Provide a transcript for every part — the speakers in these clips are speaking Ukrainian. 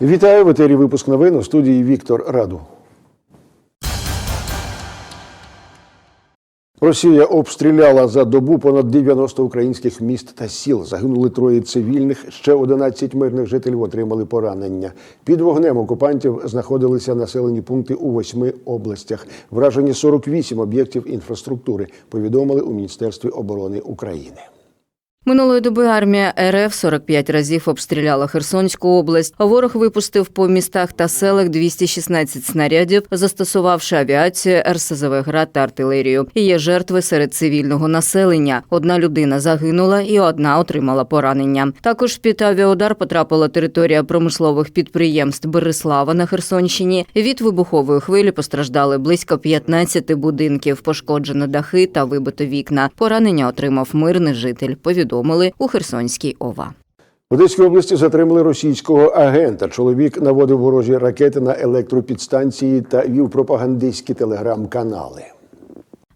Вітаю в етері випуск новин у студії Віктор Раду. Росія обстріляла за добу понад 90 українських міст та сіл. Загинули троє цивільних. Ще 11 мирних жителів отримали поранення. Під вогнем окупантів знаходилися населені пункти у восьми областях. Вражені 48 об'єктів інфраструктури. Повідомили у Міністерстві оборони України. Минулої доби армія РФ 45 разів обстріляла Херсонську область. Ворог випустив по містах та селах 216 снарядів, застосувавши авіацію, РСЗВ град та артилерію. І Є жертви серед цивільного населення. Одна людина загинула і одна отримала поранення. Також під авіаудар потрапила територія промислових підприємств Береслава на Херсонщині. Від вибухової хвилі постраждали близько 15 будинків, пошкоджено дахи та вибито вікна. Поранення отримав мирний житель. Повідомили у Херсонській ОВА. В Одеській області затримали російського агента. Чоловік наводив ворожі ракети на електропідстанції та вів пропагандистські телеграм-канали.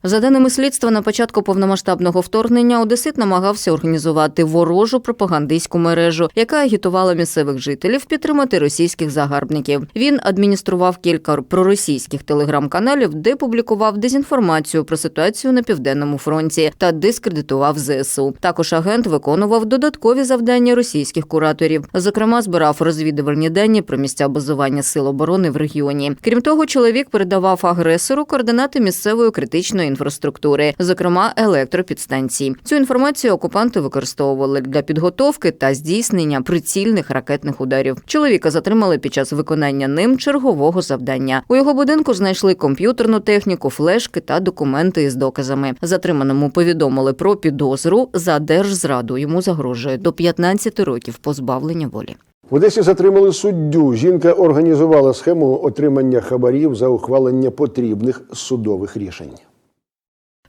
За даними слідства, на початку повномасштабного вторгнення Одесит намагався організувати ворожу пропагандистську мережу, яка агітувала місцевих жителів підтримати російських загарбників. Він адміністрував кілька проросійських телеграм-каналів, де публікував дезінформацію про ситуацію на південному фронті та дискредитував ЗСУ. Також агент виконував додаткові завдання російських кураторів. Зокрема, збирав розвідувальні дані про місця базування сил оборони в регіоні. Крім того, чоловік передавав агресору координати місцевої критичної інфраструктури, зокрема електропідстанцій. Цю інформацію окупанти використовували для підготовки та здійснення прицільних ракетних ударів. Чоловіка затримали під час виконання ним чергового завдання. У його будинку знайшли комп'ютерну техніку, флешки та документи із доказами. Затриманому повідомили про підозру за держзраду. Йому загрожує до 15 років позбавлення волі. В Одесі затримали суддю. Жінка організувала схему отримання хабарів за ухвалення потрібних судових рішень.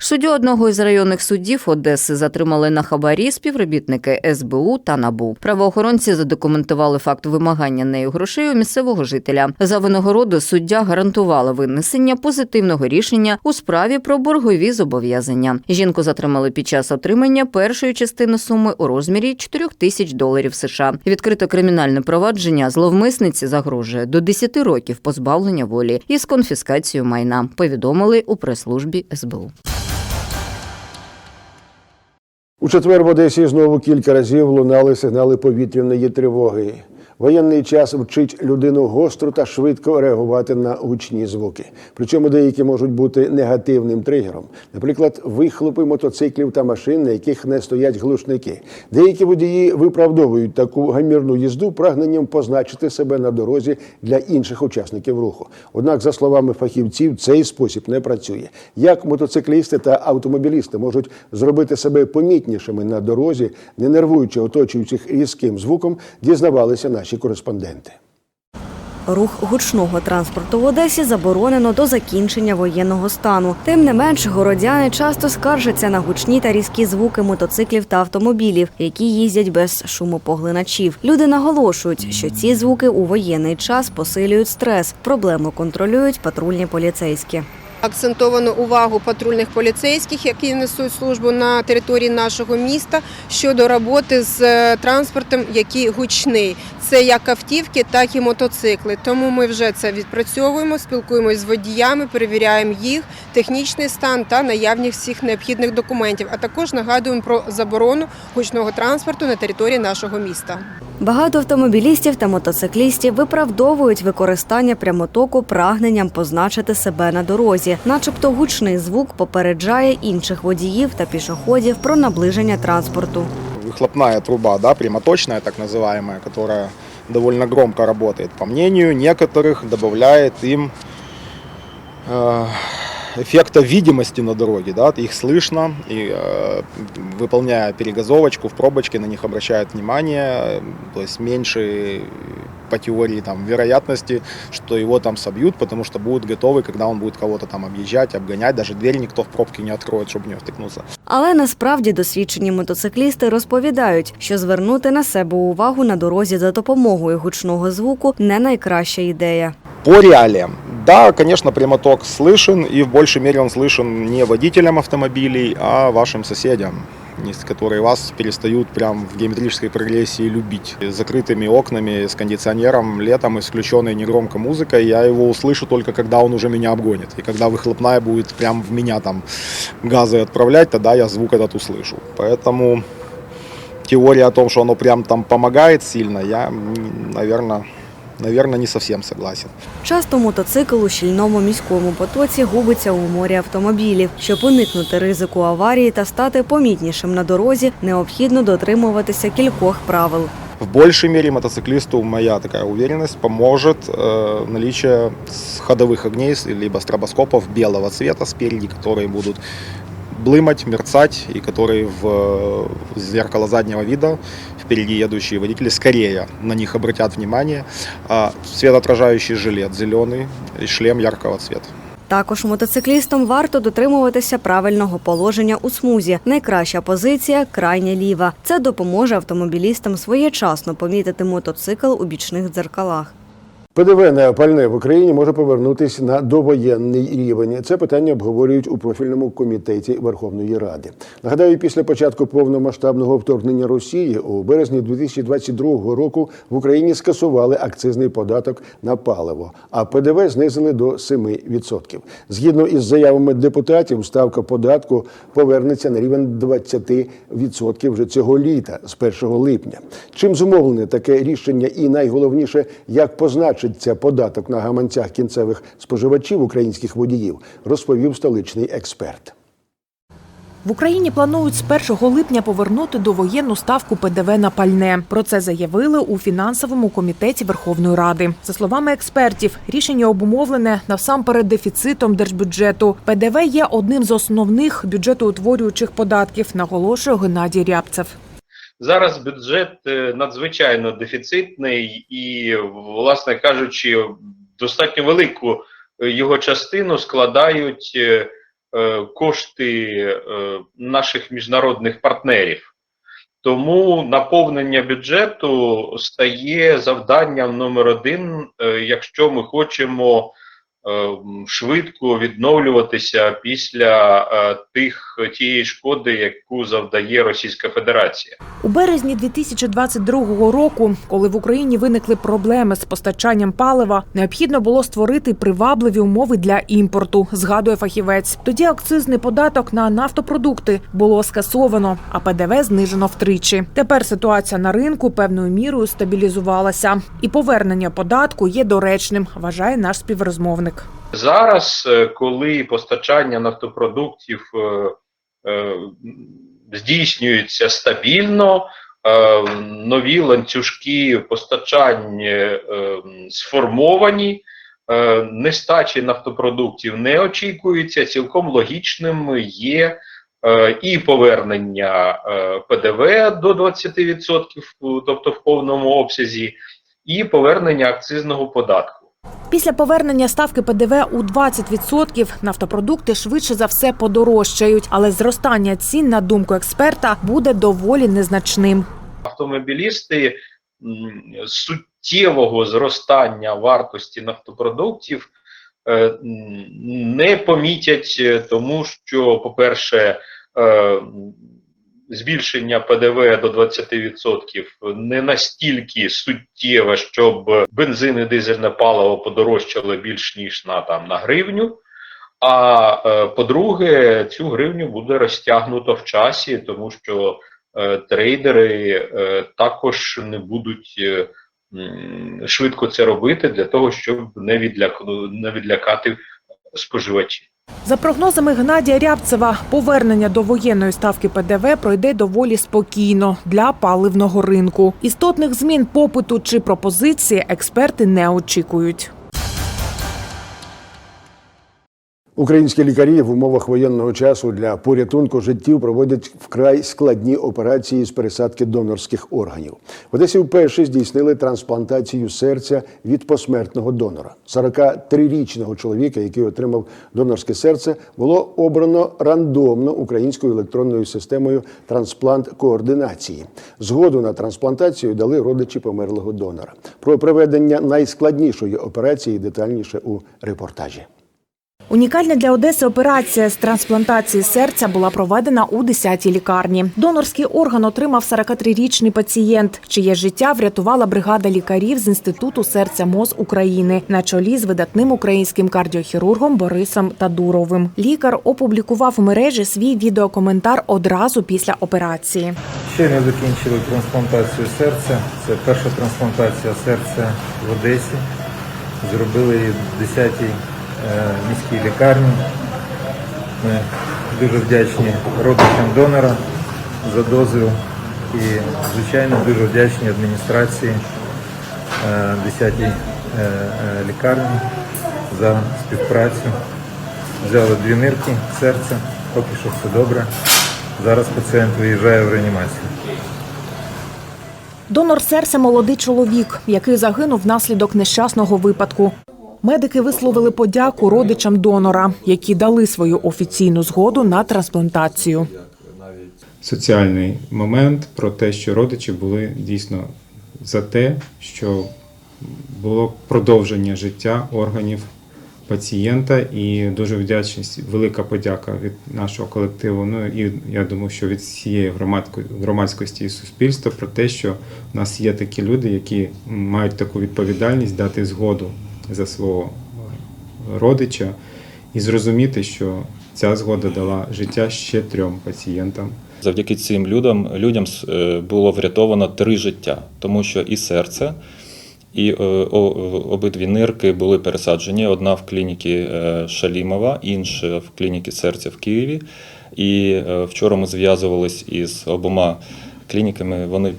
Суддю одного із районних суддів Одеси затримали на хабарі співробітники СБУ та НАБУ. Правоохоронці задокументували факт вимагання нею грошей у місцевого жителя. За винагороду суддя гарантувала винесення позитивного рішення у справі про боргові зобов'язання. Жінку затримали під час отримання першої частини суми у розмірі 4 тисяч доларів США. Відкрито кримінальне провадження зловмисниці загрожує до 10 років позбавлення волі із конфіскацією майна. Повідомили у прес-службі СБУ. У четвер в Одесі знову кілька разів лунали сигнали повітряної тривоги. Воєнний час вчить людину гостро та швидко реагувати на гучні звуки. Причому деякі можуть бути негативним тригером. Наприклад, вихлопи мотоциклів та машин, на яких не стоять глушники. Деякі водії виправдовують таку гамірну їзду прагненням позначити себе на дорозі для інших учасників руху. Однак, за словами фахівців, цей спосіб не працює. Як мотоциклісти та автомобілісти можуть зробити себе помітнішими на дорозі, не нервуючи оточуючих різким звуком, дізнавалися наші кореспонденти. Рух гучного транспорту в Одесі заборонено до закінчення воєнного стану. Тим не менш, городяни часто скаржаться на гучні та різкі звуки мотоциклів та автомобілів, які їздять без шумопоглиначів. Люди наголошують, що ці звуки у воєнний час посилюють стрес. Проблему контролюють патрульні поліцейські. Акцентовано увагу патрульних поліцейських, які несуть службу на території нашого міста щодо роботи з е, транспортом, який гучний. Це як автівки, так і мотоцикли. Тому ми вже це відпрацьовуємо, спілкуємось з водіями, перевіряємо їх, технічний стан та наявність всіх необхідних документів. А також нагадуємо про заборону гучного транспорту на території нашого міста. Багато автомобілістів та мотоциклістів виправдовують використання прямотоку прагненням позначити себе на дорозі, начебто гучний звук попереджає інших водіїв та пішоходів про наближення транспорту. выхлопная труба, да, прямоточная так называемая, которая довольно громко работает, по мнению некоторых, добавляет им э, эффекта видимости на дороге, да, их слышно, и э, выполняя перегазовочку в пробочке, на них обращают внимание, то есть меньше по теории там вероятности, что его там собьют, потому что будут готовы, когда он будет кого-то там объезжать, обгонять, даже дверь никто в пробке не откроет, чтобы в нее втыкнуться. Але насправді досвідчені мотоциклісти розповідають, що звернути на себе увагу на дорозі за допомогою гучного звуку не найкраща ідея. По реалиям. Да, конечно, прямоток слышен, и в большей мере он слышен не водителям автомобилей, а вашим соседям. которые вас перестают прям в геометрической прогрессии любить. С закрытыми окнами, с кондиционером, летом и негромко музыкой я его услышу только когда он уже меня обгонит. И когда выхлопная будет прям в меня там газы отправлять, тогда я звук этот услышу. Поэтому теория о том, что оно прям там помогает сильно, я, наверное, наверное, не совсем согласен. Часто мотоцикл у щільному міському потоці губиться у морі автомобілів. Щоб уникнути ризику аварії та стати помітнішим на дорозі, необхідно дотримуватися кількох правил. В большей мере мотоциклисту моя такая уверенность поможет э, наличие с- ходовых огней с- либо стробоскопов белого цвета спереди, которые будут блымать, мерцать и которые в э, зеркало заднего вида впереди едущие водители скорее на них обратят внимание. А светоотражающий жилет зеленый и шлем яркого цвета. Також мотоциклістам варто дотримуватися правильного положення у смузі. Найкраща позиція крайня ліва. Це допоможе автомобілістам своєчасно помітити мотоцикл у бічних дзеркалах. ПДВ на пальне в Україні може повернутися на довоєнний рівень. Це питання обговорюють у профільному комітеті Верховної Ради. Нагадаю, після початку повномасштабного вторгнення Росії у березні 2022 року в Україні скасували акцизний податок на паливо, а ПДВ знизили до 7%. Згідно із заявами депутатів, ставка податку повернеться на рівень 20% вже цього літа, з 1 липня. Чим зумовлене таке рішення, і найголовніше, як позначиться податок на гаманцях кінцевих споживачів українських водіїв, розповів столичний експерт. В Україні планують з 1 липня повернути довоєнну ставку ПДВ на пальне. Про це заявили у фінансовому комітеті Верховної Ради. За словами експертів, рішення обумовлене насамперед дефіцитом держбюджету. ПДВ є одним з основних бюджетоутворюючих податків, наголошує Геннадій Рябцев. Зараз бюджет е, надзвичайно дефіцитний і, власне кажучи, достатньо велику е, його частину складають е, кошти наших міжнародних партнерів. Тому наповнення бюджету стає завданням номер один, якщо ми хочемо швидко відновлюватися після е, тих тієї шкоди, яку завдає Російська Федерація. У березні 2022 року, коли в Україні виникли проблеми з постачанням палива, необхідно було створити привабливі умови для імпорту, згадує фахівець. Тоді акцизний податок на нафтопродукти було скасовано, а ПДВ знижено втричі. Тепер ситуація на ринку певною мірою стабілізувалася, і повернення податку є доречним, вважає наш співрозмовник. Зараз, е, коли постачання нафтопродуктів е, е, здійснюється стабільно, нові ланцюжки постачань е, сформовані, нестачі нафтопродуктів не очікується. Цілком логічним є і повернення ПДВ до 20%, тобто в повному обсязі, і повернення акцизного податку. Після повернення ставки ПДВ у 20% нафтопродукти швидше за все подорожчають, але зростання цін, на думку експерта, буде доволі незначним. автомобілісти суттєвого зростання вартості нафтопродуктів е, не помітять, е, тому що, по-перше, е, м, збільшення ПДВ до 20% не настільки суттєве, щоб бензин і дизельне паливо подорожчало більш ніж на там на гривню. А е, по-друге, цю гривню буде розтягнуто в часі, тому що е, трейдери е, також не будуть швидко це робити для того, щоб не відлякати споживачів. За прогнозами Геннадія Рябцева, повернення до воєнної ставки ПДВ пройде доволі спокійно для паливного ринку. Істотних змін попиту чи пропозиції експерти не очікують. Українські лікарі в умовах воєнного часу для порятунку життів проводять вкрай складні операції з пересадки донорських органів. В Одесі вперше здійснили трансплантацію серця від посмертного донора. 43-річного чоловіка, який отримав донорське серце, було обрано рандомно українською електронною системою трансплант координації. Згоду на трансплантацію дали родичі померлого донора. Про проведення найскладнішої операції детальніше у репортажі. Унікальна для Одеси операція з трансплантації серця була проведена у 10-й лікарні. Донорський орган отримав 43-річний пацієнт, чиє життя врятувала бригада лікарів з інституту серця МОЗ України на чолі з видатним українським кардіохірургом Борисом Тадуровим. Лікар опублікував у мережі свій відеокоментар одразу після операції. Щойно закінчили трансплантацію серця. Це перша трансплантація серця в Одесі. Зробили її в 10-й е, міській лікарні. Ми дуже вдячні родичам донора за дозвіл і, звичайно, дуже вдячні адміністрації е, 10-й е, е, лікарні за співпрацю. Взяли дві нирки серця, поки що все добре. Зараз пацієнт виїжджає в реанімацію. Донор серця молодий чоловік, який загинув внаслідок нещасного випадку. Медики висловили подяку родичам донора, які дали свою офіційну згоду на трансплантацію. соціальний момент про те, що родичі були дійсно за те, що було продовження життя органів пацієнта, і дуже вдячність, велика подяка від нашого колективу. Ну і я думаю, що від всієї громадськості і суспільства про те, що в нас є такі люди, які мають таку відповідальність дати згоду за свого родича і зрозуміти, що ця згода дала життя ще трьом пацієнтам. Завдяки цим людям, людям е, було врятовано три життя, тому що і серце, і е, обидві нирки були пересаджені. Одна в клініці е, Шалімова, інша в клініці серця в Києві. І вчора ми зв'язувались із обома клініками. Вони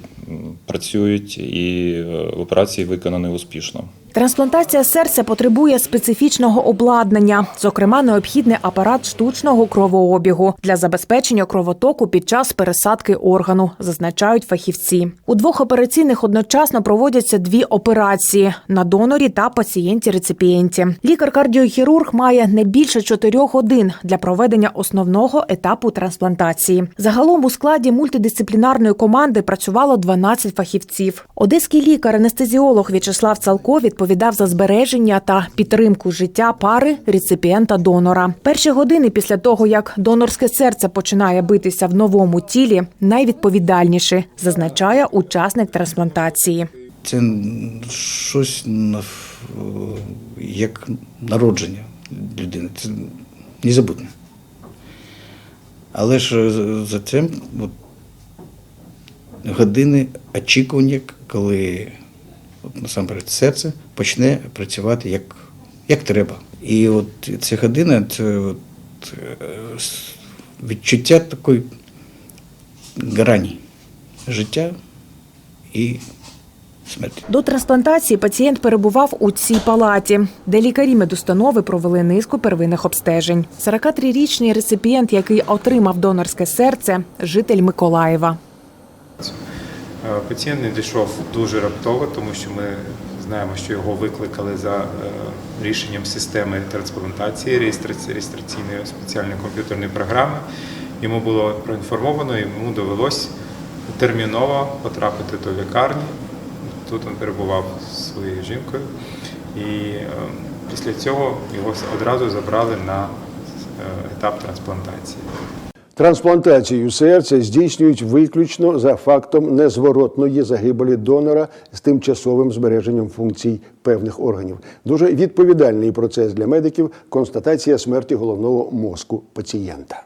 працюють і операції виконані успішно. Трансплантація серця потребує специфічного обладнання, зокрема, необхідний апарат штучного кровообігу для забезпечення кровотоку під час пересадки органу, зазначають фахівці. У двох операційних одночасно проводяться дві операції на донорі та пацієнті-реципієнті. Лікар-кардіохірург має не більше чотирьох годин для проведення основного етапу трансплантації. Загалом у складі мультидисциплінарної команди працювало 12 фахівців. Одеський лікар-анестезіолог В'ячеслав Цалко відповідав за збереження та підтримку життя пари реципієнта-донора. Перші години після того, як донорське серце починає битися в новому тілі, найвідповідальніші, зазначає учасник трансплантації. Це щось як народження людини. Це незабутне. Але ж за цим от, години очікування, коли насамперед серце почне працювати як, як треба. І от ця година це от, е, відчуття такої грані життя і смерті. До трансплантації пацієнт перебував у цій палаті, де лікарі медустанови провели низку первинних обстежень. 43-річний реципієнт, який отримав донорське серце, житель Миколаєва. Е, Пацієнт не дійшов дуже раптово, тому що ми знаємо, що його викликали за е, рішенням системи трансплантації реєстраційної спеціальної комп'ютерної програми. Йому було проінформовано, йому довелось терміново потрапити до лікарні. Тут він перебував зі своєю жінкою, і е, після цього його одразу забрали на етап трансплантації. Трансплантацію серця здійснюють виключно за фактом незворотної загибелі донора з тимчасовим збереженням функцій певних органів. Дуже відповідальний процес для медиків констатація смерті головного мозку пацієнта.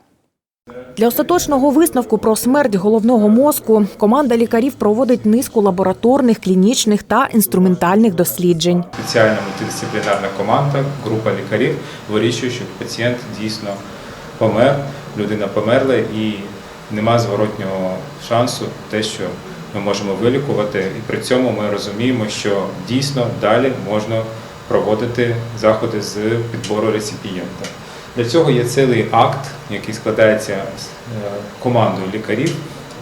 Для остаточного висновку про смерть головного мозку команда лікарів проводить низку лабораторних, клінічних та інструментальних досліджень. спеціальна мультидисциплінарна команда, група лікарів вирішує, що пацієнт дійсно помер, людина померла і нема зворотнього шансу, те, що ми можемо вилікувати. І при цьому ми розуміємо, що дійсно далі можна проводити заходи з підбору реципієнта. Для цього є цілий акт, який складається з е, командою лікарів.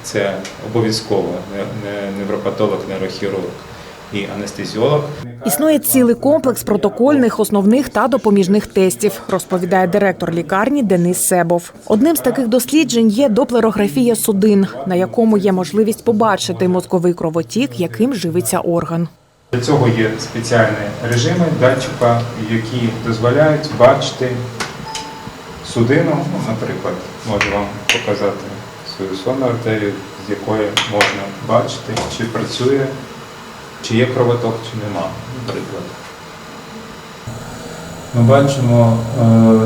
Це обов'язково не- не- невропатолог, нейрохірург і анестезіолог. Існує цілий комплекс протокольних, основних та допоміжних тестів, розповідає директор лікарні Денис Себов. Одним з таких досліджень є доплерографія судин, на якому є можливість побачити мозковий кровотік, яким живиться орган. Для цього є спеціальні режими датчика, які дозволяють бачити судину, ну, наприклад, можу вам показати свою сонну артерію, з якої можна бачити, чи працює, чи є кровоток, чи нема, наприклад. Ми бачимо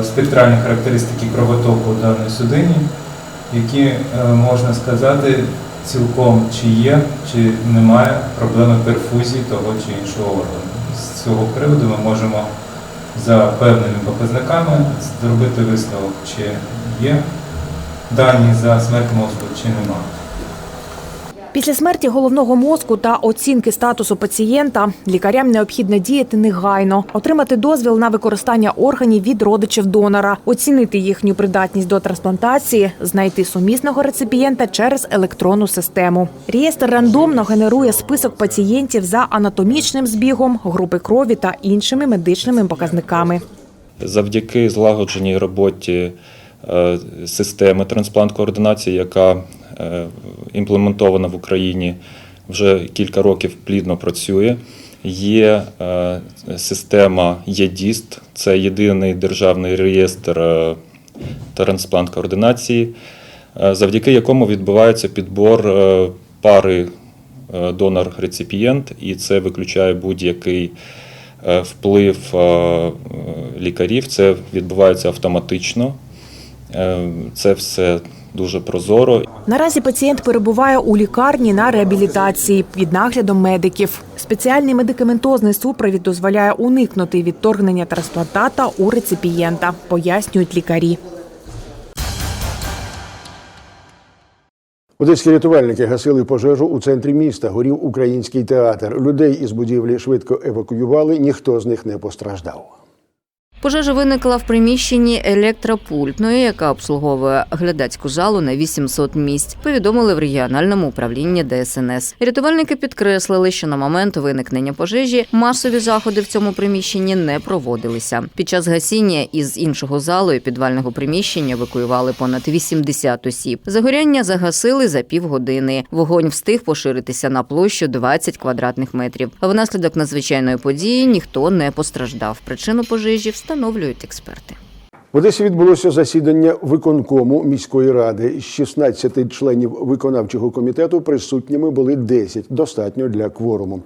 е, спектральні характеристики кровотоку в даній судині, які е, можна сказати цілком, чи є, чи немає проблеми перфузії того чи іншого органу. З цього приводу ми можемо за певними показниками зробити висновок, чи є дані за смерть мозку, чи немає. Після смерті головного мозку та оцінки статусу пацієнта лікарям необхідно діяти негайно, отримати дозвіл на використання органів від родичів донора, оцінити їхню придатність до трансплантації, знайти сумісного реципієнта через електронну систему. Реєстр рандомно генерує список пацієнтів за анатомічним збігом, групи крові та іншими медичними показниками. Завдяки злагодженій роботі е, системи трансплант-координації, яка е, імплементована в Україні вже кілька років плідно працює. Є е, система єДІСТ, це єдиний державний реєстр е, трансплант-координації, е, завдяки якому відбувається підбор пари донор-реципієнт, і це виключає будь-який вплив лікарів. Це відбувається автоматично. Це все дуже прозоро. Наразі пацієнт перебуває у лікарні на реабілітації під наглядом медиків. Спеціальний медикаментозний супровід дозволяє уникнути відторгнення трансплантата у реципієнта, пояснюють лікарі. Одеські рятувальники гасили пожежу у центрі міста. Горів український театр. Людей із будівлі швидко евакуювали. Ніхто з них не постраждав. Пожежа виникла в приміщенні електропультної, яка обслуговує глядацьку залу на 800 місць. Повідомили в регіональному управлінні ДСНС. Рятувальники підкреслили, що на момент виникнення пожежі масові заходи в цьому приміщенні не проводилися. Під час гасіння із іншого залу і підвального приміщення евакуювали понад 80 осіб. Загоряння загасили за півгодини. Вогонь встиг поширитися на площу 20 квадратних метрів. Внаслідок надзвичайної події ніхто не постраждав. Причину пожежі встановлюють експерти. В Одесі відбулося засідання виконкому міської ради. З 16 членів виконавчого комітету присутніми були 10, достатньо для кворуму.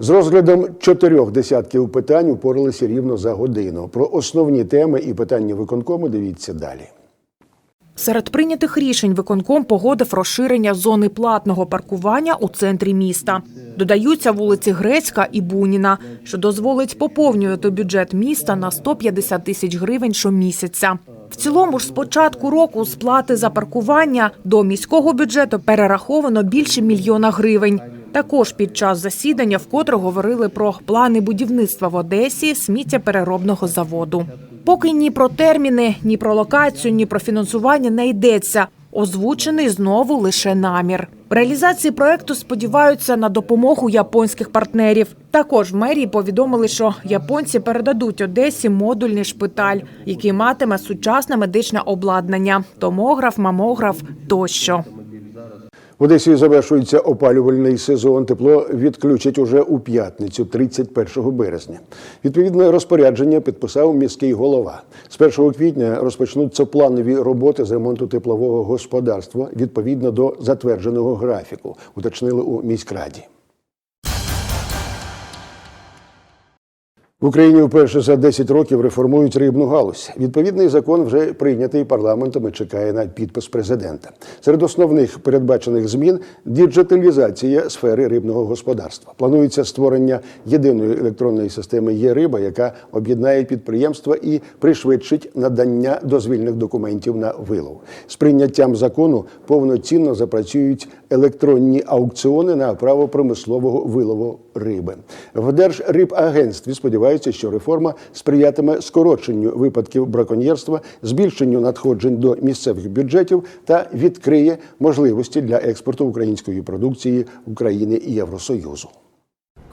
З розглядом чотирьох десятків питань упоралися рівно за годину. Про основні теми і питання виконкому дивіться далі. Серед прийнятих рішень виконком погодив розширення зони платного паркування у центрі міста. Додаються вулиці Грецька і Буніна, що дозволить поповнювати бюджет міста на 150 тисяч гривень щомісяця. В цілому ж з початку року сплати за паркування до міського бюджету перераховано більше мільйона гривень. Також під час засідання вкотре говорили про плани будівництва в Одесі сміттєпереробного заводу. Поки ні про терміни, ні про локацію, ні про фінансування не йдеться. Озвучений знову лише намір. В реалізації проекту сподіваються на допомогу японських партнерів. Також в мерії повідомили, що японці передадуть Одесі модульний шпиталь, який матиме сучасне медичне обладнання, томограф, мамограф тощо. В Одесі завершується опалювальний сезон. Тепло відключать уже у п'ятницю, 31 березня. Відповідне розпорядження підписав міський голова. З 1 квітня розпочнуться планові роботи з ремонту теплового господарства відповідно до затвердженого графіку, уточнили у міськраді. В Україні вперше за 10 років реформують рибну галузь. Відповідний закон вже прийнятий парламентом і чекає на підпис президента. Серед основних передбачених змін діджиталізація сфери рибного господарства. Планується створення єдиної електронної системи є риба, яка об'єднає підприємства і пришвидшить надання дозвільних документів на вилов. З прийняттям закону повноцінно запрацюють електронні аукціони на право промислового вилову риби. В Держрибагентстві сподіваються, що реформа сприятиме скороченню випадків браконьєрства, збільшенню надходжень до місцевих бюджетів та відкриє можливості для експорту української продукції України і Євросоюзу.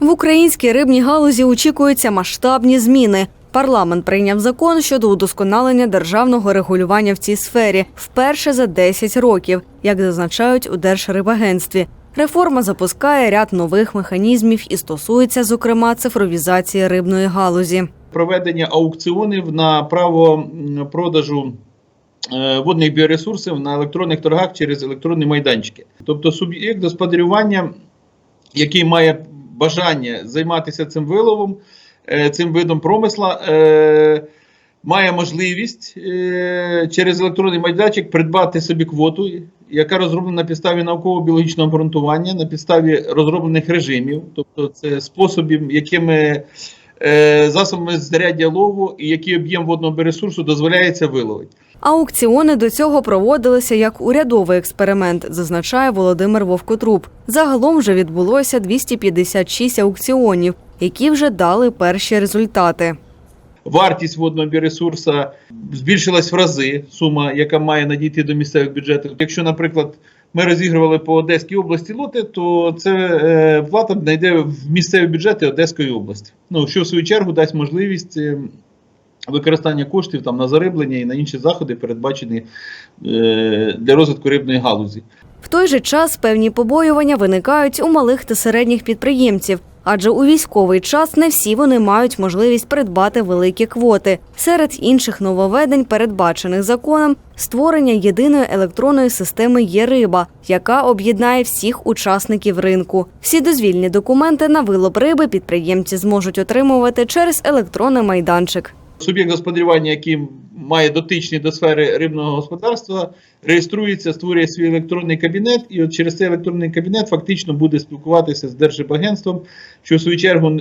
В українській рибній галузі очікуються масштабні зміни. Парламент прийняв закон щодо удосконалення державного регулювання в цій сфері вперше за 10 років, як зазначають у Держрибагентстві. Реформа запускає ряд нових механізмів і стосується, зокрема, цифровізації рибної галузі. проведення аукціонів на право продажу е, водних біоресурсів на електронних торгах через електронні майданчики. Тобто суб'єкт господарювання, який має бажання займатися цим виловом, е, цим видом промисла, е, має можливість через електронний майданчик придбати собі квоту, яка розроблена на підставі науково-біологічного обґрунтування, на підставі розроблених режимів, тобто це способів, якими е, засобами знаряддя лову і який об'єм водного ресурсу дозволяється виловити. Аукціони до цього проводилися як урядовий експеримент, зазначає Володимир Вовкотруб. Загалом вже відбулося 256 аукціонів, які вже дали перші результати. Вартість водного біоресурсу збільшилась в рази, сума, яка має надійти до місцевих бюджетів. Якщо, наприклад, ми розігрували по Одеській області лоти, то це е, плата знайде в місцеві бюджети Одеської області. Ну, що в свою чергу дасть можливість е, використання коштів там, на зариблення і на інші заходи, передбачені е, для розвитку рибної галузі. В той же час певні побоювання виникають у малих та середніх підприємців, адже у військовий час не всі вони мають можливість придбати великі квоти. Серед інших нововведень, передбачених законом, створення єдиної електронної системи є риба, яка об'єднає всіх учасників ринку. Всі дозвільні документи на вилоб риби підприємці зможуть отримувати через електронний майданчик. Суб'єкт господарювання, який має дотичні до сфери рибного господарства, реєструється, створює свій електронний кабінет, і от через цей електронний кабінет фактично буде спілкуватися з Держибагентством, що в свою чергу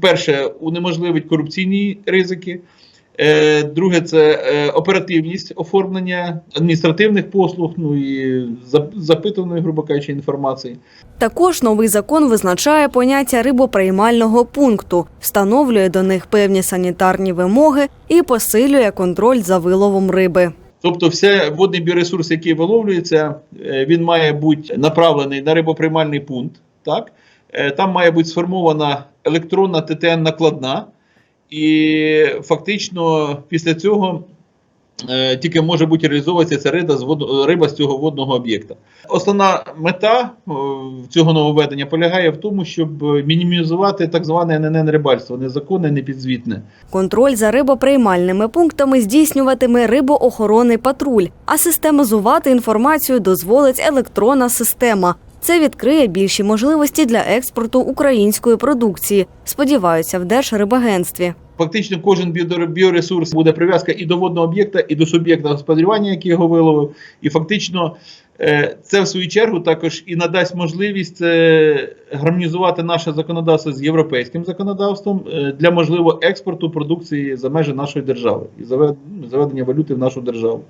перше унеможливить корупційні ризики. Е, Друге, це е, оперативність оформлення адміністративних послуг, ну і за- запитуваної, грубо кажучи, інформації. Також новий закон визначає поняття рибоприймального пункту, встановлює до них певні санітарні вимоги і посилює контроль за виловом риби. Тобто, все водний біоресурс, який виловлюється, е, він має бути направлений на рибоприймальний пункт. Так? Там має бути сформована електронна ТТН накладна, і фактично після цього е, тільки може бути реалізовуватися ця риба з, вод... риба з цього водного об'єкта. Основна мета е, цього нововведення полягає в тому, щоб мінімізувати так зване ННН рибальство, незаконне, непідзвітне. Контроль за рибоприймальними пунктами здійснюватиме рибоохоронний патруль, а систематизувати інформацію дозволить електронна система. Це відкриє більші можливості для експорту української продукції, сподіваються в Держрибагентстві. Фактично кожен біо- біоресурс буде прив'язка і до водного об'єкта, і до суб'єкта господарювання, який його виловив. І фактично е, це в свою чергу також і надасть можливість е, гармонізувати наше законодавство з європейським законодавством е, для можливого експорту продукції за межі нашої держави і ну, заведення валюти в нашу державу.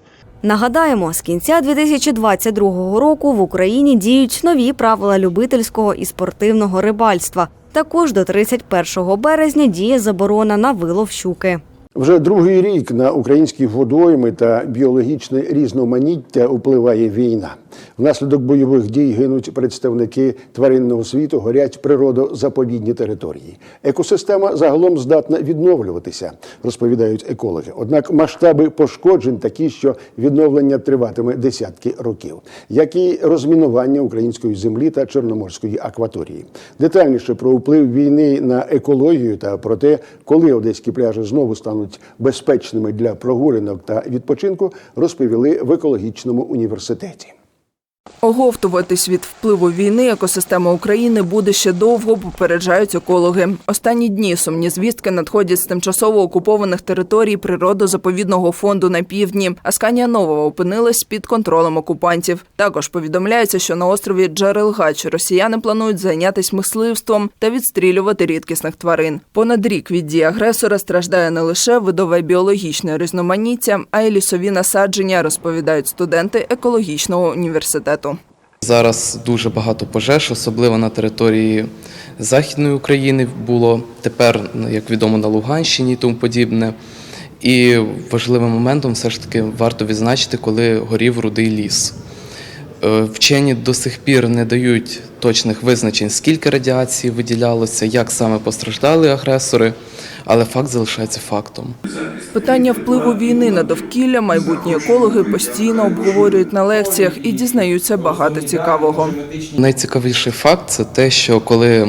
Нагадаємо, з кінця 2022 року в Україні діють нові правила любительського і спортивного рибальства. Також до 31 березня діє заборона на вилов щуки. Вже другий рік на українські водойми та біологічне різноманіття впливає війна. Внаслідок бойових дій гинуть представники тваринного світу, горять природозаповідні території. Екосистема загалом здатна відновлюватися, розповідають екологи. Однак масштаби пошкоджень такі, що відновлення триватиме десятки років, як і розмінування української землі та чорноморської акваторії. Детальніше про вплив війни на екологію та про те, коли одеські пляжі знову стануть безпечними для прогулянок та відпочинку, розповіли в екологічному університеті. Оговтуватись від впливу війни екосистема України буде ще довго, попереджають екологи. Останні дні сумні звістки надходять з тимчасово окупованих територій природозаповідного фонду на півдні. Асканія Нова опинилась під контролем окупантів. Також повідомляється, що на острові Джерелгач росіяни планують зайнятися мисливством та відстрілювати рідкісних тварин. Понад рік від дії агресора страждає не лише видове біологічне різноманіття, а й лісові насадження, розповідають студенти екологічного університету. Зараз дуже багато пожеж, особливо на території Західної України було тепер, як відомо, на Луганщині і тому подібне. І важливим моментом все ж таки варто відзначити, коли горів рудий ліс. Е, Вчені до сих пір не дають точних визначень, скільки радіації виділялося, як саме постраждали агресори, але факт залишається фактом. Питання впливу війни на довкілля майбутні екологи постійно обговорюють на лекціях і дізнаються багато цікавого. Найцікавіший факт це те, що коли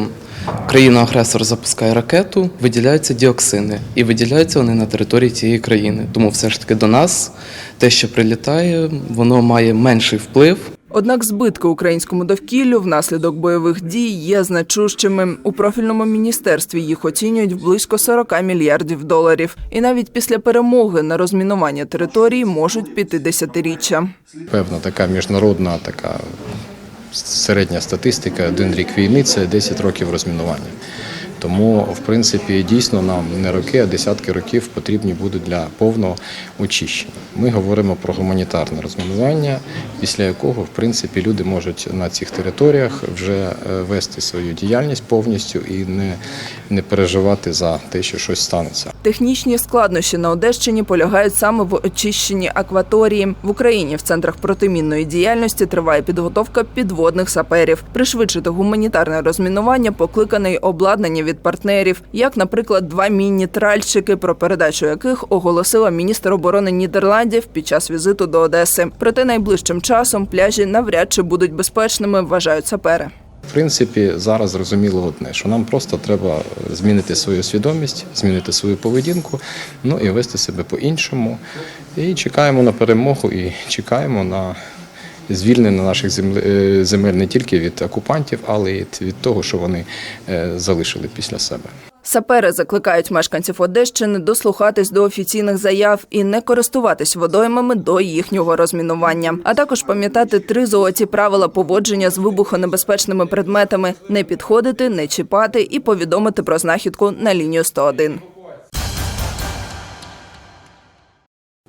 країна-агресор запускає ракету, виділяються діоксини, і виділяються вони на території цієї країни. Тому все ж таки до нас те, що прилітає, воно має менший вплив. Однак збитки українському довкіллю внаслідок бойових дій є значущими. У профільному міністерстві їх оцінюють близько 40 мільярдів доларів. І навіть після перемоги на розмінування території можуть піти десятиріччя. Певна така міжнародна така середня статистика, один рік війни це 10 років розмінування. Тому, в принципі, дійсно нам не роки, а десятки років потрібні будуть для повного очищення. Ми говоримо про гуманітарне розмінування, після якого, в принципі, люди можуть на цих територіях вже е, вести свою діяльність повністю і не, не переживати за те, що щось станеться. Технічні складнощі на Одещині полягають саме в очищенні акваторії. В Україні в центрах протимінної діяльності триває підготовка підводних саперів. Пришвидшити гуманітарне розмінування покликаний обладнання від партнерів, як, наприклад, два мінні тральщики, про передачу яких оголосила міністр оборони Нідерландів під час візиту до Одеси. Проте найближчим часом пляжі навряд чи будуть безпечними, вважають сапери. В принципі, зараз зрозуміло одне, що нам просто треба змінити свою свідомість, змінити свою поведінку, ну і вести себе по-іншому. І чекаємо на перемогу, і чекаємо на звільнення наших е, земель не тільки від окупантів, але й від того, що вони е, залишили після себе. Сапери закликають мешканців Одещини дослухатись до офіційних заяв і не користуватись водоймами до їхнього розмінування, а також пам'ятати три золоті правила поводження з вибухонебезпечними предметами: не підходити, не чіпати і повідомити про знахідку на лінію 101.